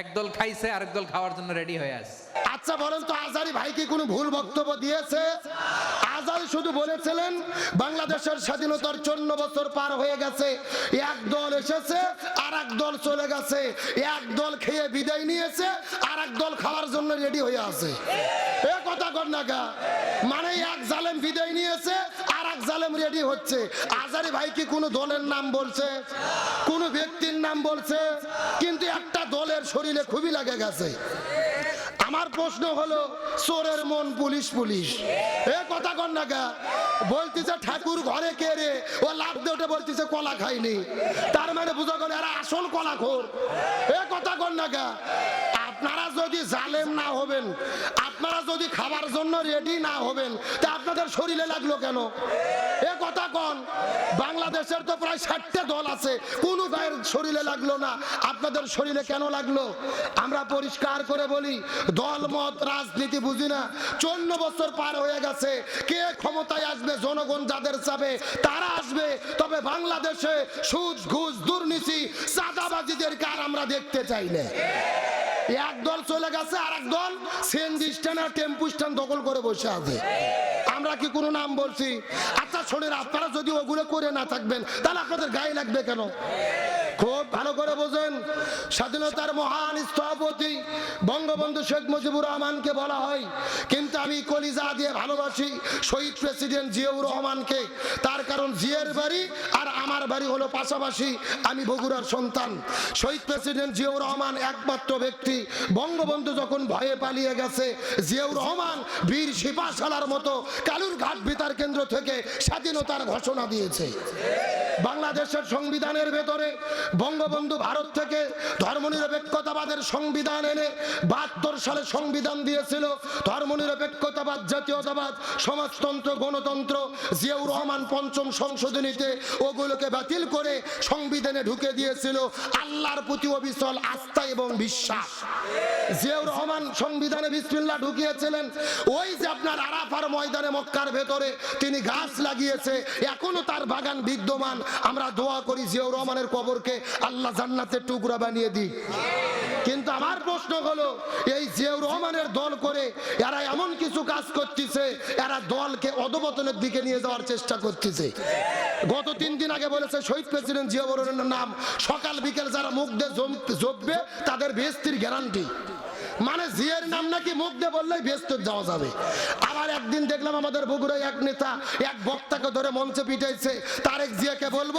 একদল খাইছে, আরেক দল খাওয়ার জন্য রেডি হয়ে আছে। আচ্ছা বলেন তো আজারি ভাই কি কোনো ভুল বক্তব্য দিয়েছে? আজারি শুধু বলেছিলেন, বাংলাদেশের স্বাধীনতার চন্ন বছর পার হয়ে গেছে, এক দল এসেছে আর এক দল চলে গেছে, এক দল খেয়ে বিদায় নিয়েছে আর এক দল খাওয়ার জন্য রেডি হয়ে আছে। এ কথা কর না মানে এক জালেম বিদায় নিয়েছে আর জালেম রেডি হচ্ছে। আজারি ভাই কি কোনো দলের নাম বলছে? কোনো ব্যক্তির নাম বলছে? কিন্তু একটা দলের শরীরে খুবই লাগে গেছে। আমার প্রশ্ন হলো, চোরের মন পুলিশ পুলিশ। এ কথা কর না গা। বলতেছে, ঠাকুর ঘরে কে রে? ও লাভ দিয়ে বলতেছে, কলা খাইনি। তার মানে বুঝা গেল, এরা আসল কলা খোর এ কথা কর না গা। আপনারা যদি জালেম না হবেন, আপনারা যদি খাবার জন্য রেডি না হবেন, তা আপনাদের শরীরে লাগল কেন? এ কথা কন, বাংলাদেশের তো প্রায় ষাটটা দল আছে, কোন গায়ের শরীরে লাগল না, আপনাদের শরীরে কেন লাগল? আমরা পরিষ্কার করে বলি, দল, মত, রাজনীতি বুঝি না, চন্ন বছর পার হয়ে গেছে, কে ক্ষমতায় আসবে, জনগণ যাদের চাবে, তারা আসবে, তবে বাংলাদেশে সুদ, ঘুষ, দুর্নীতি চাঁদাবাজিদেরকে আর আমরা দেখতে চাই না? এক দল চলে গেছে আর এক দল স্ট্যান্ড আর টেম্পু স্ট্যান্ড দখল করে বসে আছে। আমরা কি কোনো নাম বলছি? আচ্ছা শোনেন, আপনারা যদি ওগুলো করে না থাকবেন, তাহলে আপনাদের গায়ে লাগবে কেন? খুব ভালো করে বোঝেন। স্বাধীনতার মহান স্থপতি বঙ্গবন্ধু শেখ মুজিবুর রহমানকে বলা হয়। কিন্তু আমি কলিজা দিয়ে ভালোবাসি শহীদ প্রেসিডেন্ট জিয়াউর রহমানকে। তার কারণ জিয়ার বাড়ি আর আমার বাড়ি হলো পাশাপাশি আমি বগুড়ার সন্তান। শহীদ প্রেসিডেন্ট জিয়াউর রহমান একমাত্র ব্যক্তি। বঙ্গবন্ধু যখন ভয়ে পালিয়ে গেছে, জিয়াউর রহমান বীর সিপাশালার মতো কালুর ঘাট বিতার কেন্দ্র থেকে স্বাধীনতার ঘোষণা দিয়েছে। বাংলাদেশের সংবিধানের ভেতরে বঙ্গবন্ধু ভারত থেকে ধর্মনিরপেক্ষতাবাদের সংবিধান এনে বাহাত্তর সালে সংবিধান দিয়েছিল। ধর্মনিরপেক্ষতাবাদ, জাতীয়তাবাদ, সমাজতন্ত্র, গণতন্ত্র, জিয়াউর রহমান পঞ্চম সংশোধনীতে ওগুলোকে বাতিল করে সংবিধানে ঢুকে দিয়েছিল। আল্লাহর প্রতি অবিচল আস্থা এবং বিশ্বাস। জিয়াউর রহমান সংবিধানে বিসমিল্লাহ ঢুকিয়েছিলেন। ওই যে আপনার আরাফার ময়দানে মক্কার ভেতরে তিনি গাছ লাগিয়েছে, এখনও তার বাগান বিদ্যমান। আমরা দোয়া করি জিয়াউর রহমানের কবরকে আল্লাহ জান্নাতের টুকরা বানিয়ে দিই কিন্তু আমার প্রশ্ন হলো, এই জিয়াউর রহমানের দল করে এরা এমন কিছু কাজ করতেছে, এরা দলকে অধবতনের দিকে নিয়ে যাওয়ার চেষ্টা করতেছে। গত তিন দিন আগে বলেছে শহীদ প্রেসিডেন্ট জিয়াউর রহমানের নাম, সকাল বিকেল যারা মুখ দিয়ে জমবে তাদের বেস্তির গ্যারান্টি মানে জিয়ের নাম নাকি মুখ দিয়ে বললেই ব্যস্ত যাওয়া যাবে। আবার একদিন দেখলাম আমাদের বগুড়ায় এক নেতা, এক বক্তাকে ধরে মঞ্চে পিটাইছে। তারেক জিয়াকে বলব,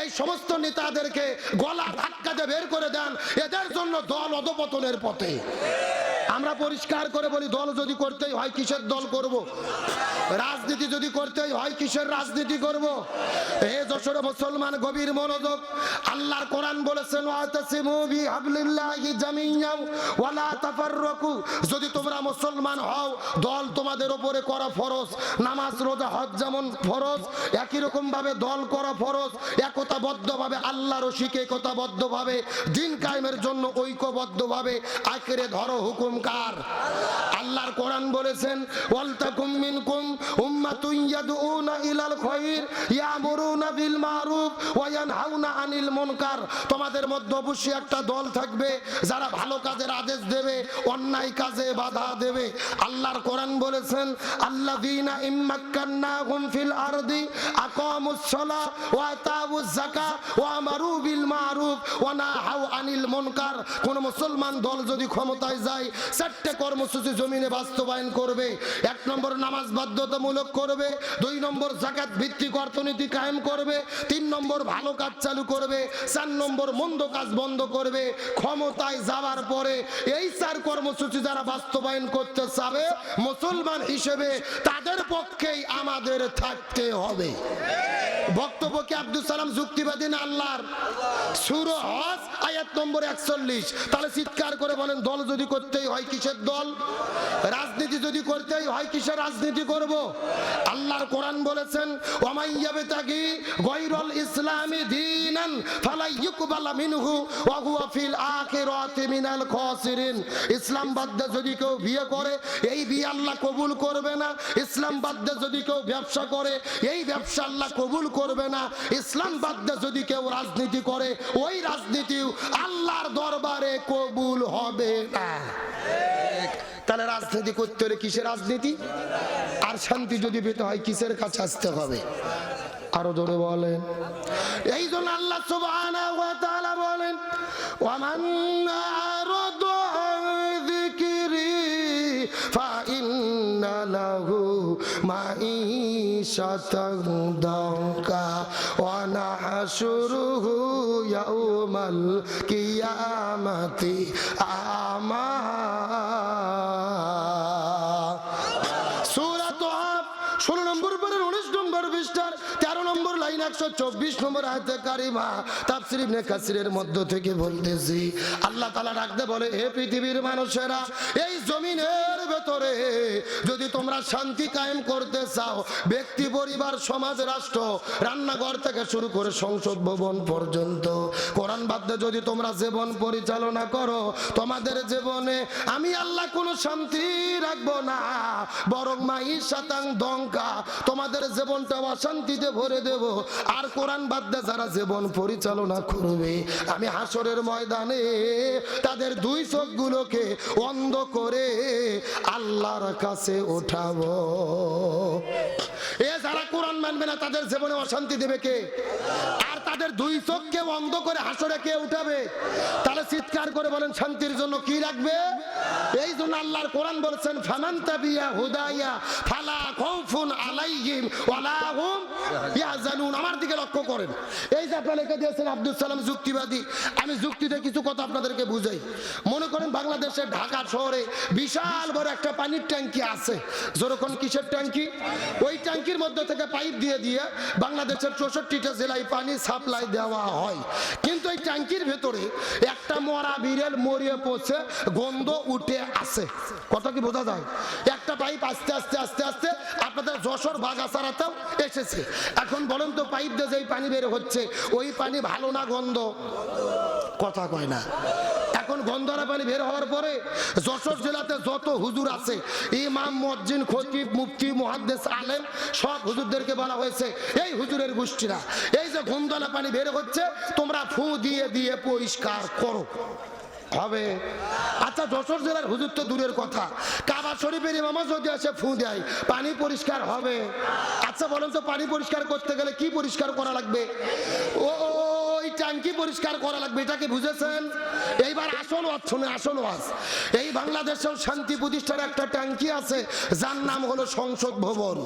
এই সমস্ত নেতাদেরকে গলা ধাক্কা দিয়ে বের করে দেন। এদের জন্য দল অধপতনের পথে। আমরা পরিষ্কার করে বলি, দল যদি করতেই হয় কিসের দল করব। রাজনীতি যদি করতেই হয় কিসের রাজনীতি করব। হে যশোর মুসলমান, গভীর মনোযোগ আল্লাহর কোরআন বলেছেন যদি তোমরা মুসলমান হও, দল তোমাদের উপরে করা ফরজ নামাজ, রোজা, হজ যেমন ফরজ, একই রকম ভাবে দল করা ফরজ একতাবদ্ধভাবে, আল্লাহর শিখে একতাবদ্ধভাবে, দিন কায়েমের জন্য ঐক্যবদ্ধভাবে, আখেরে ধরো হুকুম কার আল্লাহর কোরআন বলেছেন, ওয়ালতাকুম মিনকুম উম্মাতুন ইয়াদউনা ইলাল খায়র ইয়ামুরুনা বিল মারুফ ওয়া ইয়ানহাউনা আনিল মুনকার। তোমাদের মধ্যে অবশ্যই একটা দল থাকবে, যারা ভালো কাজের আদেশ দেবে, অন্যায় কাজে বাধা দেবে। আল্লাহর কোরআন বলেছেন, আল্লাযীনা ইম্মাক্কান্নাহুম ফিল আরদি আকামুস সালাহ ওয়া আতাউজ যাকাত ওয়া আমারু বিল মারুফ ওয়া নাহাউ আনিল মুনকার। কোন মুসলমান দল যদি ক্ষমতায় যায় চারটে কর্মসূচি জমিনে বাস্তবায়ন করবে, এক নম্বর নামাজ বাধ্যতামূলক করবে, দুই নম্বর জাকাত ভিত্তিক অর্থনীতি কায়েম করবে, তিন নম্বর ভালো কাজ চালু করবে, চার নম্বর মন্দ কাজ বন্ধ করবে, ক্ষমতায় যাওয়ার পরে এই চার কর্মসূচি যারা বাস্তবায়ন করতে চাবে, মুসলমান হিসেবে তাদের পক্ষেই আমাদের থাকতে হবে। বক্তব্য কি আব্দুল সালাম যুক্তিবাদী না আল্লাহর? সুর হজ, আয়াত নম্বর একচল্লিশ। তাহলে চিৎকার করে বলেন, দল যদি করতেই হয় কিসের দল? রাজনীতি যদি করতেই হয়, কিসের রাজনীতি করব? আল্লাহর কোরআন বলেছেন ওমাইয়াবে মিনহু ওয়া ফিল আখিরাতি মিনাল খাসিরিন। ইসলাম যদি কেউ বিয়ে করে, এই বিয়ে আল্লাহ কবুল করবে না। ইসলাম বাদ দিয়ে যদি কেউ ব্যবসা করে, এই ব্যবসা আল্লাহ কবুল করবে না। ইসলাম বাদ দিয়ে যদি কেউ রাজনীতি করে, ওই রাজনীতিও আল্লাহর দরবারে কবুল হবে না। তাহলে রাজনীতি করতে হলে কিসের রাজনীতি? আর শান্তি যদি পেতে হয় কিসের কাছে আসতে হবে? আরও জোরে বলেন। এই জন্য আল্লাহ বলেন, ওয়ামান আরাদা একশো চব্বিশ থেকে বলতেছি। আল্লাহ তালা বলে পৃথিবীর মানুষেরা, এই ভেতরে যদি তোমরা শান্তি কায়েম করতে চাও, ব্যক্তি, পরিবার, সমাজ, রাষ্ট্র, রান্নাঘর থেকে শুরু করে সংসদ ভবন পর্যন্ত, কোরআন বাদ্যে যদি তোমরা জীবন পরিচালনা করো, তোমাদের জীবনে আমি আল্লাহ কোনো শান্তি রাখব না, বরং মাই শতাং দঙ্কা তোমাদের জীবনটা অশান্তিতে ভরে দেব। আর কোরআন বাদ্যে যারা জীবন পরিচালনা করবে, আমি হাসরের ময়দানে তাদের দুই চোখগুলোকে অন্ধ করে আল্লাহর কাছে ওঠাবো কোরআন মানবে না, তাদের জীবনে অশান্তি দেবে কে? আর তাদের দুই চোখকে অন্ধ করে হাসরে কে উঠাবে? তাহলে চিৎকার করে বলেন, শান্তির জন্য কি রাখবে? এই জন্য আল্লাহর কোরআন বলেছেন ফামান তাবিয়া হুদাইয়া, ফালা আলাইহিম আমার দিকে লক্ষ্য করেন। এই যে আপনারা লিখে দিয়েছেন আব্দুল সালাম যুক্তিবাদী, আমি যুক্তিতে কিছু কথা আপনাদেরকে বুঝাই। মনে করেন বাংলাদেশের ঢাকা শহরে বিশাল বড় একটা পানির ট্যাঙ্কি আছে। যেরকম কিসের ট্যাঙ্কি? ওই ট্যাঙ্কির মধ্যে থেকে পাইপ দিয়ে দিয়ে বাংলাদেশের চৌষট্টিটা জেলায় পানি সাপ্লাই দেওয়া হয়। কিন্তু এই ট্যাঙ্কির ভেতরে একটা মরা বিড়েল মরিয়ে পড়ছে, গন্ধ উঠে আসে কথা কি বোঝা যায়? একটা পাইপ আস্তে আস্তে আস্তে আস্তে আপনাদের যশোর বাগাছাড়াতেও এসেছে। এখন বলেন তো, পাইপ দিয়ে যেই পানি বের হচ্ছে, ওই পানি ভালো না গন্ধ? কথা কয় না। গন্ধরা পানি বের হওয়ার পরে যশোর জেলাতে যত হুজুর আছে ইমাম মজ্জিন খতিব মুফতি মুহাদ্দিস আলেম সব হুজুরদেরকে বলা হয়েছে এই হুজুরের গোষ্ঠীরা এই যে গন্ধলা পানি বের হচ্ছে তোমরা ফু দিয়ে দিয়ে পরিষ্কার করো। হবে। আচ্ছা যশোর জেলার হুজুর তো দূরের কথা। কাবা শরীফের ইমামা যদি আসে ফু দেয় পানি পরিষ্কার হবে। আচ্ছা বলেন তো পানি পরিষ্কার করতে গেলে কি পরিষ্কার করা লাগবে? ও ও, ট্যাঙ্কি পরিষ্কার করা লাগবে এটাকে বুঝেছেন? এইবার আসল ওয়াজ, শুনে আসল ওয়াজ। এই বাংলাদেশের শান্তি প্রতিষ্ঠার একটা ট্যাঙ্কি আছে, যার নাম হলো সংসদ ভবন।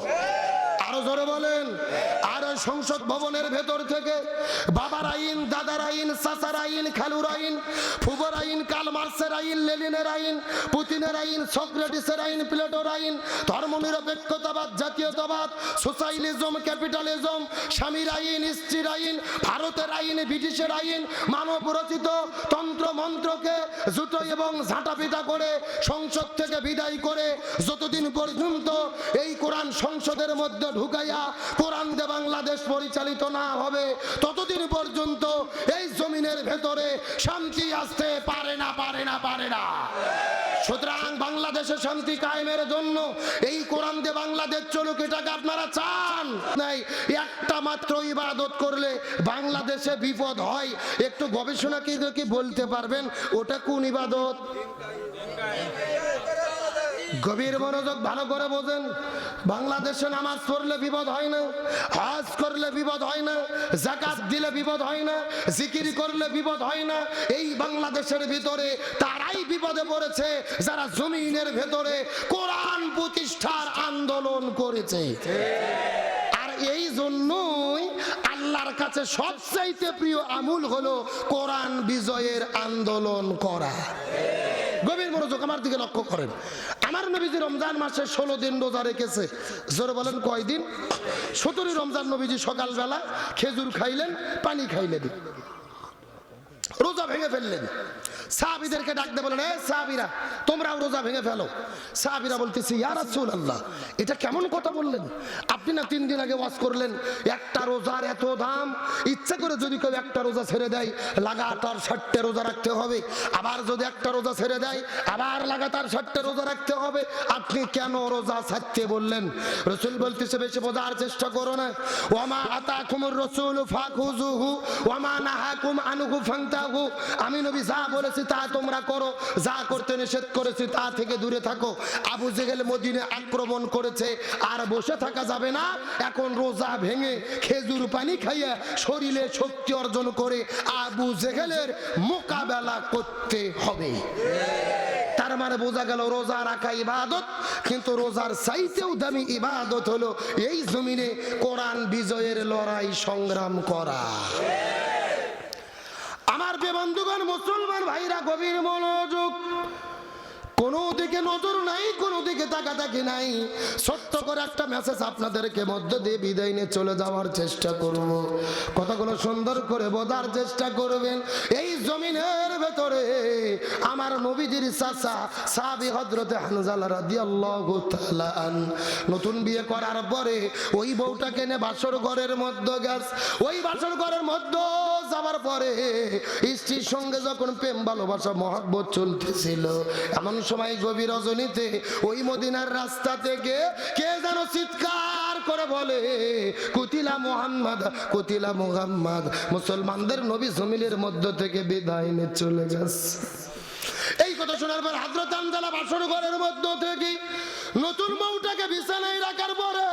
আরও জোরে বলেন। আর ওই সংসদ ভবনের ভেতর থেকে বাবার আইন, দাদার আইন, চাচার আইন, খালুর আইন, ফুবর আইন কাল মার্সের আইন লেলিনের আইন, পুতিনের আইন, সক্রেটিসের আইন, প্লেটোর আইন, ধর্মনিরপেক্ষতাবাদ, জাতীয়তাবাদ সোশ্যালিজম ক্যাপিটালিজম, স্বামীর আইন, স্ত্রীর আইন, ভারতের আইন, ব্রিটিশের আইন, মানব রচিত তন্ত্র মন্ত্রকে জুতো এবং ঝাঁটা পিটা করে সংসদ থেকে বিদায় করে যতদিন পর্যন্ত এই কোরআন সংসদের মধ্যে ঢুকাইয়া কোরআন দিয়ে বাংলাদেশ পরিচালিত না হবে, ততদিন পর্যন্ত এই জমিনের ভেতরে শান্তি আসতে পারে না পারে না পারে না। সুতরাং বাংলাদেশে শান্তি কায়েমের জন্য এই কোরআন দিয়ে বাংলাদেশ চলুক, এটাকে আপনারা চান নাই। একটা মাত্র ইবাদত করলে বাংলাদেশে বিপদ হয়। একটু গবেষণা কি বলতে পারবেন? ওটা কোন ইবাদত? গভীর মনোযোগ ভালো করে বোঝেন। বাংলাদেশে নামাজ পড়লে বিপদ হয় না, হজ করলে বিপদ হয় না জাকাত দিলে বিপদ হয় না, জিকির করলে বিপদ হয় না। এই বাংলাদেশের ভিতরে তারাই বিপদে পড়েছে, যারা জমিনের ভেতরে কোরআন প্রতিষ্ঠার আন্দোলন করেছে। আর এই জন্যই আল্লাহর কাছে সবচাইতে প্রিয় আমুল হলো কোরআন বিজয়ের আন্দোলন করা। গভীর মনোযোগ আমার দিকে লক্ষ্য করেন। আমার নবীজি রমজান মাসে ষোলো দিন রোজা রেখেছে। জোরে বলেন কয়দিন সতেরো রমজান নবীজি সকালবেলা খেজুর খাইলেন, পানি খাইলেন। রোজা ভেঙে ফেললেন। সাহাবিদেরকে ডাকতে বলেন, এ সাহাবিরা, তোমরাও রোজা ভেঙে ফেলো। সাহাবিরা বলতেছি, ইয়া রাসূলুল্লাহ, এটা কেমন কথা বললেন? আপনি না তিন দিন আগে ওয়াজ করলেন, একটা রোজার এত দাম? ইচ্ছা করে যদি কেউ একটা রোজা ছেড়ে দেয়, লাগাতার ষাটটা রোজা রাখতে হবে। আবার যদি একটা রোজা ছেড়ে দেয়, আবার লাগাতার ষাটটা রোজা রাখতে হবে। আপনি কেন রোজা ছাড়তে বললেন? রসুল বলতেছে, বেশি বোঝার চেষ্টা করো না। ওমা আতাকুমুর রসুল ফাকুজুহু ওমা নাহাকুম আনহু ফান্তাহু। আমি নবী যা বলেছি করেছি তা তোমরা করো। যা করতে নিষেধ করেছি তা থেকে দূরে থাকো। আবু জেহেল মদিনে আক্রমণ করেছে, আর বসে থাকা যাবে না। এখন রোজা ভেঙে খেজুর পানি খাইয়ে শরীরে শক্তি অর্জন করে আবু জেহেলের মোকাবেলা করতে হবে। তার মানে বোঝা গেল রোজা রাখা ইবাদত, কিন্তু রোজার চাইতেও দামি ইবাদত হলো এই জমিনে কোরআন বিজয়ের লড়াই সংগ্রাম করা। মুসলমান ভাইরা গভীর মনোযোগ। কোনো দিকে নজর নাই, কোনো দিকে তাকাতাকি নাই। ছোট্ট করে একটা মেসেজ আপনাদেরকে মধ্য দিয়ে বিদায় নিয়ে চলে যাওয়ার চেষ্টা করব। কথাগুলো সুন্দর করে বোঝার চেষ্টা করবেন। এই জমিনের ভেতরে আমার নবীজির চাচা সাবি হজরতে হানজালা রাদিয়াল্লাহু তাআলা নতুন বিয়ে করার পরে ওই বউটাকে নে বাসর ঘরের মধ্যে গ্যাস ওই বাসর ঘরের মধ্যে যাওয়ার পরে স্ত্রীর সঙ্গে যখন প্রেম, ভালোবাসা, মহাব্বত চলতেছিল, এমন সময় গভীর রজনীতে ওই মদিনার রাস্তা থেকে কে যেন চিৎকার করে বলে, কুতিলা মোহাম্মদ কুতিলা মোহাম্মদ, মুসলমানদের নবী জমিনের মধ্য থেকে বিদায় নিয়ে চলে গেছে এই কথা শোনার পর হাজরত আনজালা বাসর ঘরের মধ্য থেকে নতুন বউটাকে বিছানায় রাখার পরে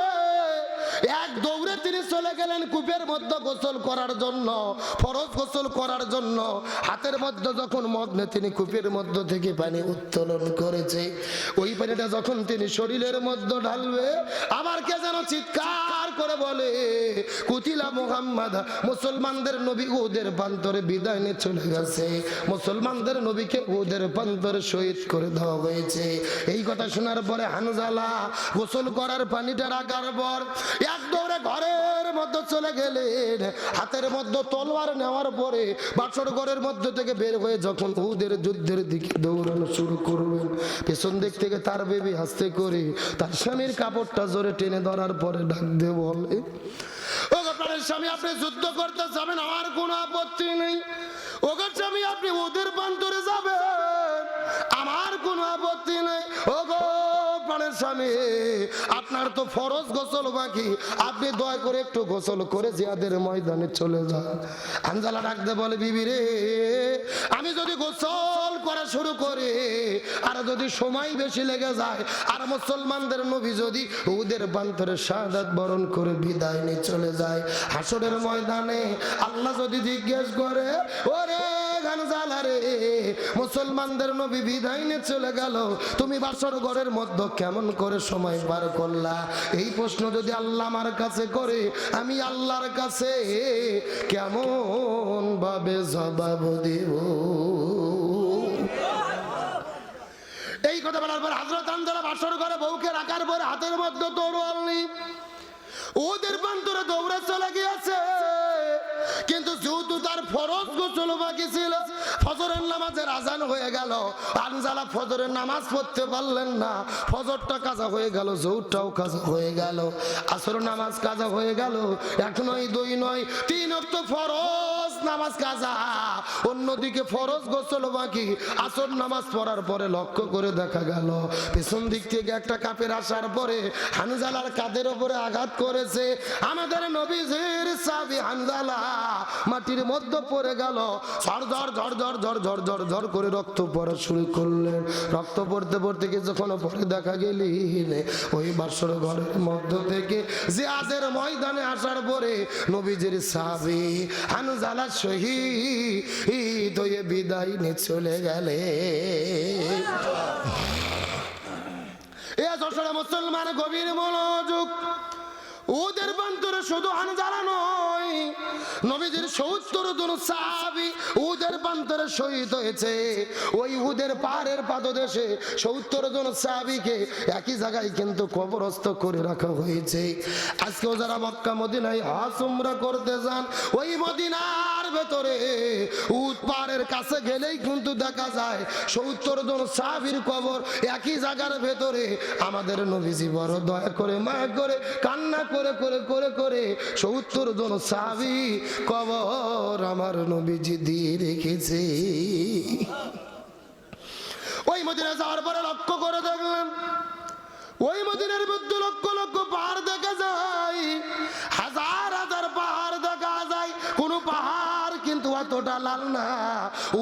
এক দৌড়ে তিনি চলে গেলেন কূপের মধ্যে গোসল করার জন্য, ফরজ গোসল করার জন্য। হাতের মধ্যে যখন মগ্নে তিনি কূপের মধ্য থেকে পানি উত্তোলন করেছে। ওই পানিটা যখন তিনি শরীরের মধ্যে ঢালবে, আবার কে যেন চিৎকার করে বলে, কুতিলা মোহাম্মদ, মুসলমানদের নবী ওদের প্রান্তরে বিদায় নিয়ে চলে গেছে। মুসলমানদের নবীকে ওদের প্রান্তরে শহীদ করে দেওয়া হয়েছে। এই কথা শোনার পরে হানজালা গোসল করার পানিটা রাখার পর এক দৌড়ে ঘরের মধ্যে চলে গেলেন। হাতের মধ্যে তলোয়ার নেওয়ার পরে বাছর ঘরের মধ্যে থেকে বের হয়ে যখন ওদের যুদ্ধের দিকে দৌড়ানো শুরু করবেন পেছন দিক থেকে তার বেবি হাসতে করে তার স্বামীর কাপড়টা জোরে টেনে ধরার পরে ডাক দিয়ে বলে আপনার স্বামী, আপনি যুদ্ধ করতে যাবেন, আমার কোনো আপত্তি নেই। ওগো স্বামী, আপনি ওদের প্রান্তরে যাবেন, আমার কোনো আপত্তি নেই। ওগো প্রাণের স্বামী, আপনার তো ফরজ গোসল বাকি। আপনি দয়া করে একটু গোসল করে জিয়াদের ময়দানে চলে যান। আঞ্জালা ডাকতে বলে, বিবি রে, আমি যদি গোসল করা শুরু করি, আর যদি সময় বেশি লেগে যায়, আর মুসলমানদের নবী যদি ওদের বান্তরে শাহাদাত বরণ করে বিদায় নিয়ে চলে যায়, হাসরের ময়দানে আল্লাহ যদি জিজ্ঞেস করে, ওরে গানজালা রে। মুসলমানদের নবী নিয়ে চলে গেল। তুমি বাসর ঘরের মধ্যে কেমন করে সময় পার করলা? এই প্রশ্ন যদি আল্লাহ আমার কাছে করে, আমি আল্লাহর কাছে কেমন ভাবে জবাব দেব? এই কথা বলার পর হাজরত আন্দোলা বাসর ঘরে বউকে রাখার পর হাতের মধ্যে তরোয়াল ওদের প্রান্তরে দৌড়ে চলে গিয়েছে। কিন্তু যেহেতু তার ফরজ গোসল বাকি ছিল, ফজরের নামাজের আজান হয়ে গেল। আনজালা ফজরের নামাজ পড়তে পারলেন না। ফজরটা কাজা হয়ে গেল জৌরটাও কাজা হয়ে গেল। আসর নামাজ কাজা হয়ে গেল। এক নয় দুই নয়, তিন অক্ট ফরজ। নামাজ কাজা। অন্যদিকে ফরজ গোসল বাকি। আসর নামাজ পড়ার পরে লক্ষ্য করে দেখা গেল, পেছন দিক থেকে একটা কাপের আসার পরে হানজালার কাদের ওপরে আঘাত করেছে? আমাদের নবীজির সাবি হানজালা মাটির মধ্যে পড়ে গেল। ঝরঝর ঝরঝর ঝরঝর ঝরঝর করে রক্ত পড়া শুরু করলেন। রক্ত পড়তে পড়তে গিয়ে যখন পরে দেখা গেলি ওই বাসর ঘরের মধ্য থেকে যে আজের ময়দানে আসার পরে নবীজির সাবি হানজালা শহীদ হয়ে বিদায় নিয়ে চলে গেলে। মুসলমান গভীর মনোযোগ। ওদের বান্তরে শুধু হানজালা নয়, নবীজির সত্তর জন সাহাবি উদের প্রান্তরে শহীদ হয়েছে। ওই উদের পাহাড়ের পাদদেশে সত্তর জন সাহাবিকে একই জায়গায় কিন্তু কবরস্থ করে রাখা হয়েছে। আজকেও যারা মক্কা, মদিনায় হাসুমরা করতে যান, ওই মদিনার ভেতরে। উদ পাহাড়ের কাছে গেলেই কিন্তু দেখা যায় সত্তর জন সাহাবির কবর একই জায়গার ভেতরে। আমাদের নবীজি বড় দয়া করে, মায়া করে, কান্না করে করে করে করে সত্তর জন সাহাবি কবর আমার নবীজি দিয়ে রেখেছে। ওই মদিনা যাওয়ার পরে লক্ষ্য করে দেখলাম, ওই মদিনার মধ্যে লক্ষ লক্ষ পাহাড় দেখা যায়, হাজার হাজার পাহাড় দেখা যায়। কোন পাহাড় কিন্তু অতটা লাল না।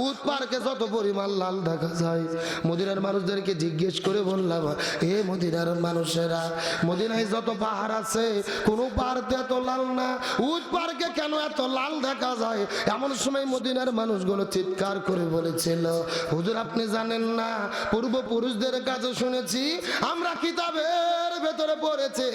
উদ পার্কে যত পরিমাণ লাল দেখা যায়। মদিনার মানুষদেরকে জিজ্ঞেস করে বললাম, এ মদিনার মানুষেরা, মদিনায় যত পাহাড় আছে, কোনো পাহাড়তে এত লাল না। উদ পার্কে কেন এত লাল দেখা যায়? এমন সময় মদিনার মানুষগুলো চিৎকার করে বলেছিল, হুজুর, আপনি জানেন না, পূর্বপুরুষদের কাছে শুনেছি, আমরা কিতাবের ভেতরে পড়েছে।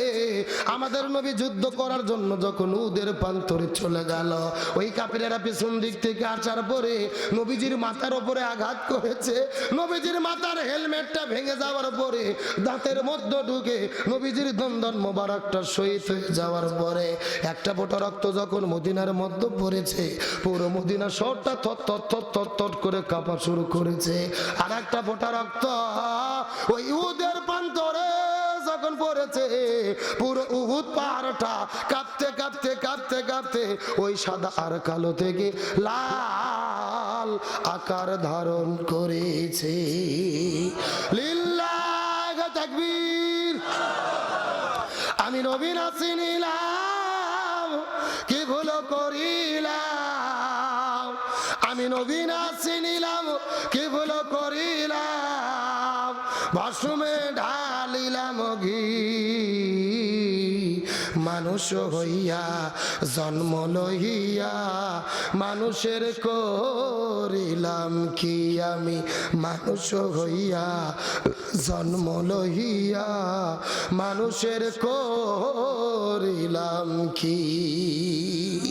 আমাদের নবী যুদ্ধ করার জন্য যখন উদের প্রান্তরে চলে গেল, ওই কাপিরেরা পিছন দিক থেকে আসার পরে নবীজির মাথার উপরে আঘাত করেছে। নবীজির মাথার হেলমেটটা ভেঙে যাওয়ার পরে দাঁতের মধ্যে ঢুকে নবীজির দন্দন মোবারকটা শহীদ হয়ে যাওয়ার পরে একটা ফোঁটা রক্ত যখন মদিনার মধ্যে পড়েছে, পুরো মদিনা শহরটা থর থর থর থর থর করে কাঁপা শুরু করেছে। আর একটা ফোঁটা রক্ত ওই উদের প্রান্তরে যখন পড়েছে, পুরো উহুদ পাহাড়টা কাঁপতে কাঁপতে কাঁপতে কাঁপতে ওই সাদা আর কালো থেকে লাল আকার ধারণ করেছে। লিল্লাহ আমি নবীন চিনিলাম কি ভুল করিলাম? আমি নবীন চিনিলাম কি ভুল করিলাম? বাসুমে ঢালিলাম ঘি। মানুষ হইয়া জন্ম লইয়া মানুষের করিলাম কি আমি? মানুষ হইয়া জন্ম লইয়া মানুষের করিলাম কি?